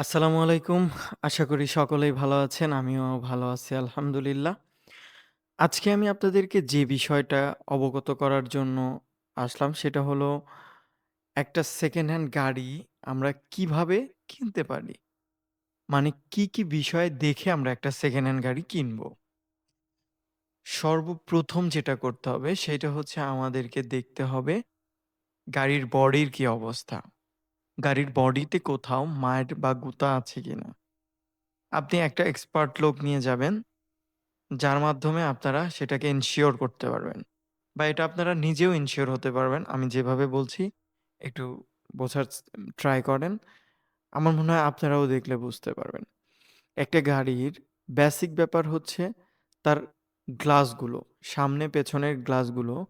আসসালামু আলাইকুম। আশা করি সকলেই ভালো আছেন। আমিও ভালো আছি আলহামদুলিল্লাহ। আজকে আমি আপনাদেরকে যে বিষয়টা অবগত করার জন্য আসলাম সেটা হলো একটা সেকেন্ড হ্যান্ড গাড়ি আমরা কীভাবে কিনতে পারি? মানে কি, কি বিষয় দেখে আমরা একটা সেকেন্ড হ্যান্ড গাড়ি কিনবো? সর্বপ্রথম যেটা করতে হবে সেটা হচ্ছে আমাদেরকে দেখতে হবে গাড়ির বডির কি অবস্থা? গাড়ির বডিতে কোথাও মাইর বা গুতা আছে কিনা? আপনি একটা এক্সপার্ট লোক নিয়ে যাবেন, যার মাধ্যমে আপনারা সেটাকে এনশিওর করতে পারবেন। বা এটা আপনারা নিজেও এনশিওর হতে পারবেন। আমি যেভাবে বলছি একটু বোঝার ট্রাই করেন। আমার মনে হয় আপনারাও দেখলে বুঝতে পারবেন। একটা গাড়ির বেসিক ব্যাপার হচ্ছে তার গ্লাসগুলো, সামনে পেছনের গ্লাসগুলো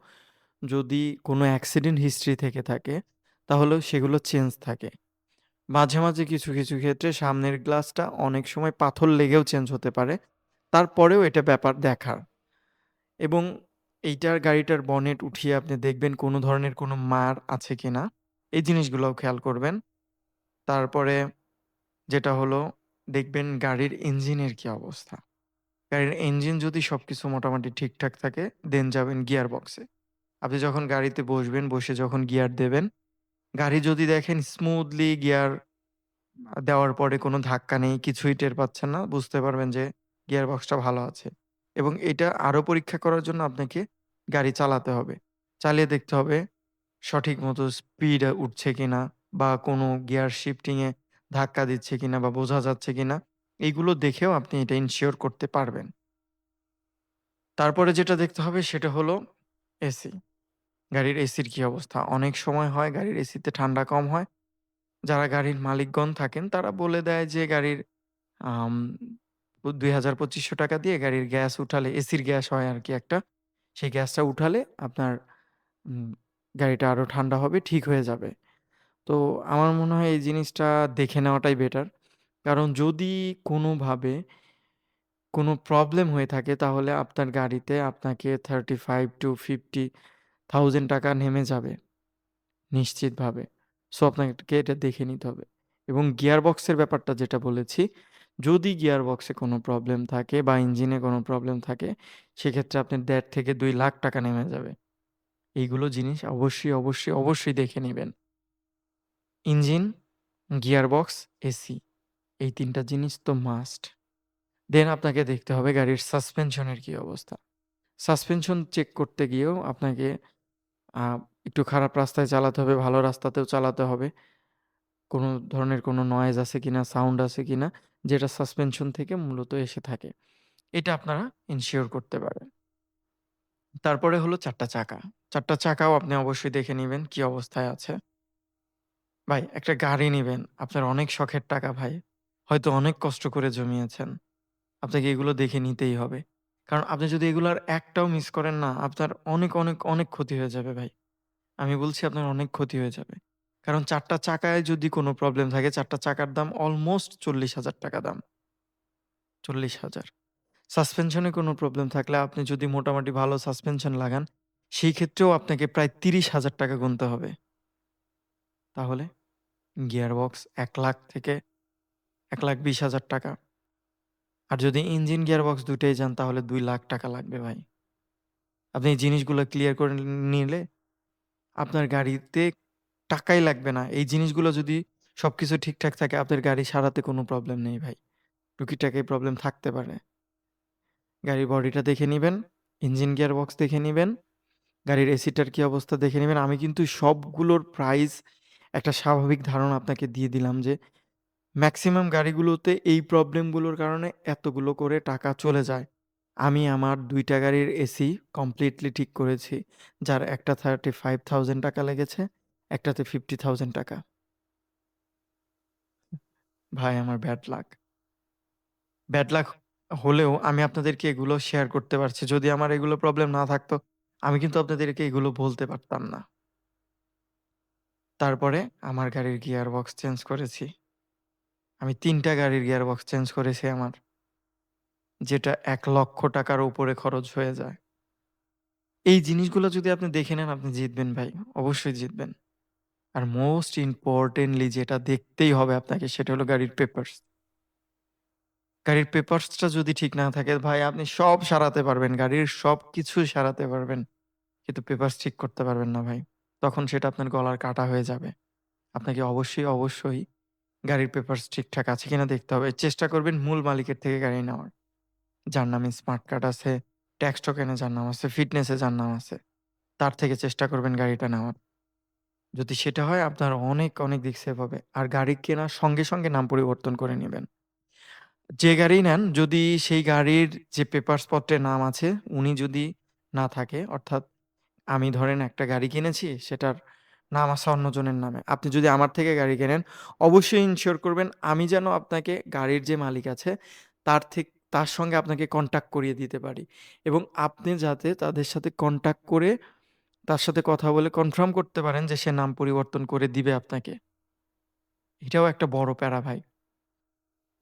যদি কোনো অ্যাক্সিডেন্ট হিস্ট্রি থেকে থাকে, তাহলেও সেগুলো চেঞ্জ থাকে। মাঝে, মাঝে কিছু, কিছু ক্ষেত্রে সামনের গ্লাসটা অনেক সময় পাথর লেগেও চেঞ্জ হতে পারে। তারপরেও এটা ব্যাপার দেখার। এবং এইটার গাড়িটার বনেট উঠিয়ে আপনি দেখবেন কোনো ধরনের কোনো মার আছে কিনা। এই জিনিসগুলোও খেয়াল করবেন। তারপরে যেটা হলো দেখবেন গাড়ির ইঞ্জিনের কি অবস্থা। গাড়ির ইঞ্জিন যদি সবকিছু মোটামুটি ঠিকঠাক থাকে দেন যাবেন গিয়ার বক্সে। আপনি যখন গাড়িতে বসবেন, বসে যখন গিয়ার দেবেন, গাড়ি যদি দেখেন স্মুথলি গিয়ার দেওয়ার পরে কোনো ধাক্কা নেই, কিছুই টের পাচ্ছেন না, বুঝতে পারবেন যে গিয়ার বক্সটা ভালো আছে। এবং এটা আরও পরীক্ষা করার জন্য আপনাকে গাড়ি চালাতে হবে। চালিয়ে দেখতে হবে সঠিক মতো স্পিড আ উঠছে কিনা বা কোনো গিয়ার শিফটিং এ ধাক্কা দিচ্ছে কিনা বা বোঝা যাচ্ছে কিনা। এইগুলো দেখেও আপনি এটা ইনশিওর করতে পারবেন। তারপরে যেটা দেখতে হবে সেটা হলো এসি। গাড়ির এসির কি অবস্থা? অনেক সময় হয় গাড়ির এসিতে ঠান্ডা কম হয়। যারা গাড়ির মালিকগণ থাকেন তারা বলে দেয় যে গাড়ির আম ৳২,০০০-৳২৫০০ দিয়ে গাড়ির গ্যাস উঠালে এসির গ্যাস হয় আরকি একটা। সেই গ্যাসটা উঠালে আপনার গাড়িটা আরও ঠান্ডা হবে, ঠিক হয়ে যাবে। তো আমার মনে হয় এই জিনিসটা দেখে নেওয়াটাই বেটার। কারণ যদি কোনোভাবে কোনো প্রবলেম হয়ে থাকে তাহলে আপনার গাড়িতে আপনাকে 35,000-50,000 টাকা নেমে যাবে। নিশ্চিতভাবে। সো আপনাকে এটা দেখে নিতে হবে। এবং গিয়ার বক্সের ব্যাপারটা যেটা বলেছি, যদি গিয়ার বক্সে কোনো প্রবলেম থাকে বা ইঞ্জিনে কোনো প্রবলেম থাকে, সেক্ষেত্রে আপনি ১.৫ থেকে দুই লাখ টাকা নেমে যাবে। এইগুলো জিনিস অবশ্যই, অবশ্যই, অবশ্যই দেখে নেবেন ইঞ্জিন, গিয়ার বক্স, এসি এই তিনটা জিনিস তো মাস্ট। দেন আপনাকে দেখতে হবে গাড়ির সাসপেনশনের কি অবস্থা। সাসপেনশন চেক করতে গিয়েও আপনাকে একটু খারাপ রাস্তায় চালাতে হবে, ভালো রাস্তাতেও চালাতে হবে। কোনো ধরনের কোনো নয়েজ আছে কিনা, সাউন্ড আছে কিনা, যেটা সাসপেনশন থেকে মূলত এসে থাকে। এটা আপনারা এনশিওর করতে পারেন। তারপরে হলো ৪ টা চাকা। ৪ টা চাকাও আপনি অবশ্যই দেখে নিবেন কি অবস্থায় আছে। ভাই একটা গাড়ি নিবেন, আপনার অনেক শখের টাকা ভাই। হয়তো অনেক কষ্ট করে জমিয়েছেন। আপনাকে এগুলো দেখে নিতেই হবে। কারণ আপনি যদি এগুলার একটাও মিস করেন না, আপনার অনেক, অনেক, অনেক ক্ষতি হয়ে যাবে ভাই। আমি বলছি আপনার অনেক ক্ষতি হয়ে যাবে। কারণ ৪ টা চাকায় যদি কোনো প্রবলেম থাকে, ৪ টা চাকার দাম অলমোস্ট ৳৪০,০০০ দাম। ৪০,০০০ সাসপেনশনে কোনো প্রবলেম থাকলে আপনি যদি মোটামুটি ভালো সাসপেনশন লাগান, সেই ক্ষেত্রেও আপনাকে প্রায় ৳৩০,০০০ গুনতে হবে। তাহলে গিয়ারবক্স ৳১,০০,০০০ থেকে ৳১,২০,০০০ আর যদি ইঞ্জিন গিয়ারবক্স দুইটাই যান তাহলে দুই লাখ টাকা লাগবে ভাই। আপনি এই জিনিসগুলো ক্লিয়ার করে নিলে আপনার গাড়িতে টাকাই লাগবে না। এই জিনিসগুলো যদি সবকিছু ঠিকঠাক থাকে আপনার গাড়ি সারাতে কোনো প্রবলেম নেই ভাই। টুকিটাকি প্রবলেম থাকতে পারে। গাড়ির বডিটা দেখে নিবেন, ইঞ্জিন গিয়ারবক্স দেখে নিবেন, গাড়ির এসিটার কি অবস্থা দেখে নিবেন। আমি কিন্তু সবগুলোর প্রাইস একটা স্বাভাবিক ধারণা আপনাকে দিয়ে দিলাম যে মেক্সিমাম গাড়িগুলোতে এই প্রবলেমগুলোর কারণে এতগুলো করে টাকা চলে যায়। আমি আমার ২ টা গাড়ির এসি কমপ্লিটলি ঠিক করেছি। যার একটা ৳35,000 লেগেছে, একটাতে ৳50,000 ভাই আমার ব্যাড লাক। ব্যাড লাক হলেও আমি আপনাদেরকে এগুলো শেয়ার করতে পারছি। যদি আমার এগুলো প্রবলেম না থাকতো, আমি কিন্তু আপনাদেরকে এগুলো বলতে পারতাম না। তারপরে আমার গাড়ির গিয়ার বক্স চেঞ্জ করেছি। আমি ৩ টা গাড়ির গিয়ারবক্স চেঞ্জ করেছি আমার। যেটা ৳১,০০,০০০ র উপরে খরচ হয়ে যায়। এই জিনিসগুলো যদি আপনি দেখে নেন আপনি জিতবেন ভাই। অবশ্যই জিতবেন। আর মোস্ট ইম্পোর্টেন্টলি যেটা দেখতেই হবে আপনাকে সেটা হলো গাড়ির পেপারস। গাড়ির পেপারসটা যদি ঠিক না থাকে ভাই আপনি সব সারাতে পারবেন। গাড়ির সবকিছু সারাতে পারবেন। কিন্তু পেপারস ঠিক করতে পারবেন না ভাই। তখন সেটা আপনার গলার কাটা হয়ে যাবে। আপনাকে অবশ্যই, অবশ্যই গাড়ির পেপারস ঠিকঠাক আছে কিনা দেখতে হবে। চেষ্টা করবেন মূল মালিকের থেকে গাড়ি নেওয়ার। যার নামে স্মার্ট কার্ড আছে, ট্যাক্স টোকেনে যার নাম আছে, ফিটনেসে যার নাম আছে। তার থেকে চেষ্টা করবেন গাড়িটা নেওয়ার। যদি সেটা হয় আপনার অনেক, অনেক দিক সেভ হবে। আর গাড়ি কেনার সঙ্গে, সঙ্গে নাম পরিবর্তন করে নেবেন যে গাড়ি নেন যদি সেই গাড়ির যে পেপারস পত্রে নাম আছে উনি যদি না থাকে অর্থাৎ আমি ধরেন একটা গাড়ি কিনেছি সেটার নাম আছে অন্যজনের নামে। আপনি যদি আমার থেকে গাড়ি কেনেন অবশ্যই ইনশিওর করবেন আমি যেন আপনাকে গাড়ির যে মালিক আছে তার থেক তার সঙ্গে আপনাকে কনট্যাক্ট করিয়ে দিতে পারি। এবং আপনি যাতে তাদের সাথে কনট্যাক্ট করে তার সাথে কথা বলে কনফার্ম করতে পারেন যে সে নাম পরিবর্তন করে দিবে আপনাকে। এটাও একটা বড় প্যারা ভাই।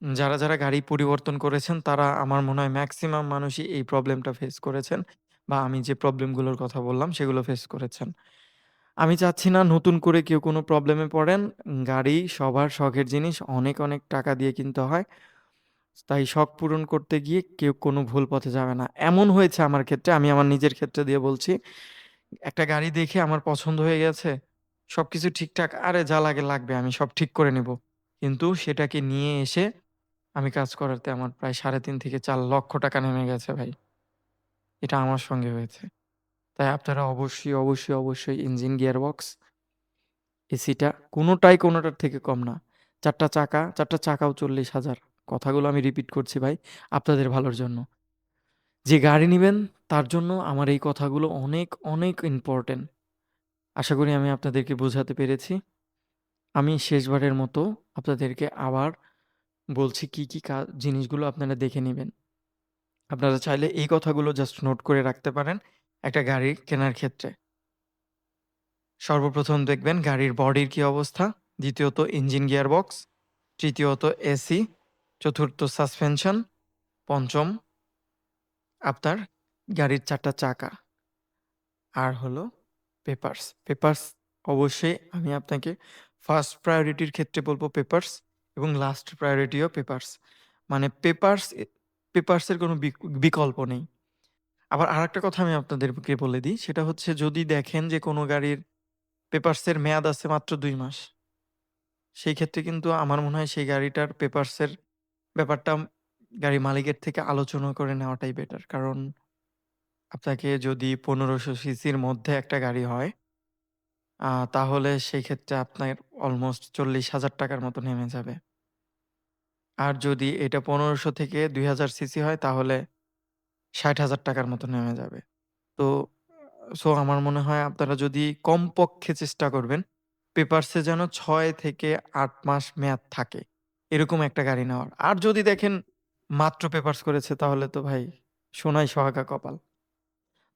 যারা, যারা গাড়ি পরিবর্তন করেছেন তারা আমার মনে হয় মেক্সিমাম মানুষই এই প্রবলেমটা ফেস করেছেন বা আমি যে প্রবলেমগুলোর কথা বললাম সেগুলো ফেস করেছেন। আমি চাচ্ছি না নতুন করে কেউ কোনো প্রবলেমে পড়েন। গাড়ি সবার শখের জিনিস। অনেক, অনেক টাকা দিয়ে কিনতে হয়। তাই শখ পূরণ করতে গিয়ে কেউ কোনো ভুল পথে যাবে না। এমন হয়েছে আমার ক্ষেত্রে, আমি আমার নিজের ক্ষেত্রে দিয়ে বলছি। একটা গাড়ি দেখে আমার পছন্দ হয়ে গেছে। সবকিছু ঠিকঠাক, আরে যা লাগে লাগবে আমি সব ঠিক করে নিব। কিন্তু সেটাকে নিয়ে এসে আমি কাজ করাতে আমার প্রায় ৩.৫ থেকে ৪ লক্ষ টাকা নেমে গেছে ভাই। এটা আমার সঙ্গে হয়েছে। তাই আপনারা অবশ্যই, অবশ্যই, অবশ্যই ইঞ্জিন গিয়ারবক্স এসিটা কোনোটাই কোনোটার থেকে কম না। চারটা চাকা, চারটা চাকাও চল্লিশ হাজার কথাগুলো আমি রিপিট করছি ভাই আপনাদের ভালোর জন্য। যে গাড়ি নেবেন তার জন্য আমার এই কথাগুলো অনেক, অনেক ইম্পোর্টেন্ট। আশা করি আমি আপনাদেরকে বোঝাতে পেরেছি। আমি শেষবারের মতো আপনাদেরকে আবার বলছি কি, কি কা জিনিসগুলো আপনারা দেখে নেবেন আপনারা চাইলে এই কথাগুলো জাস্ট নোট করে রাখতে পারেন একটা গাড়ি কেনার ক্ষেত্রে। সর্বপ্রথম দেখবেন গাড়ির বডির কি অবস্থা, দ্বিতীয়ত ইঞ্জিন গিয়ারবক্স, তৃতীয়ত এসি, চতুর্থ সাসপেনশন, পঞ্চম আপনার গাড়ির ৪ টা চাকা। আর হলো পেপারস। পেপারস অবশ্যই আমি আপনাকে ফার্স্ট প্রায়োরিটির ক্ষেত্রে বলব পেপারস এবং লাস্ট প্রায়োরিটিও পেপারস। মানে পেপারস পেপারসের কোনো বিক বিকল্প নেই। আবার আরেকটা কথা আমি আপনাদেরকে বলে দিই সেটা হচ্ছে যদি দেখেন যে কোনো গাড়ির পেপারসের মেয়াদ আছে মাত্র ২ মাস। সেই ক্ষেত্রে কিন্তু আমার মনে হয় সেই গাড়িটার পেপারসের ব্যাপারটা গাড়ির মালিকের থেকে আলোচনা করে নেওয়াটাই বেটার। কারণ আপনাকে যদি ১৫০০ সিসির মধ্যে একটা গাড়ি হয় তাহলে সেই ক্ষেত্রে আপনার অলমোস্ট ৪০,০০০ টাকার মতো নেমে যাবে। আর যদি এটা ১৫০০ থেকে ২০০০ সিসি হয় তাহলে ৬০,০০০ টাকার মতো নেমে যাবে। তো সো আমার মনে হয় আপনারা যদি কমপক্ষে চেষ্টা করবেন পেপারসে যেন ৬ থেকে ৮ মাস মেয়াদ থাকে। এরকম একটা গাড়ি নেওয়ার। আর যদি দেখেন মাত্র পেপারস করেছে তাহলে তো ভাই সোনাই সোহাগা কপাল।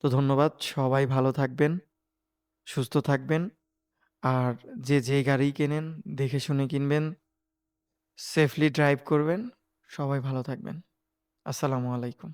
তো ধন্যবাদ। সবাই ভালো থাকবেন, সুস্থ থাকবেন। আর যে, যে গাড়িই কেনেন দেখে শুনে কিনবেন। সেফলি ড্রাইভ করবেন। সবাই ভালো থাকবেন। আসসালামু আলাইকুম।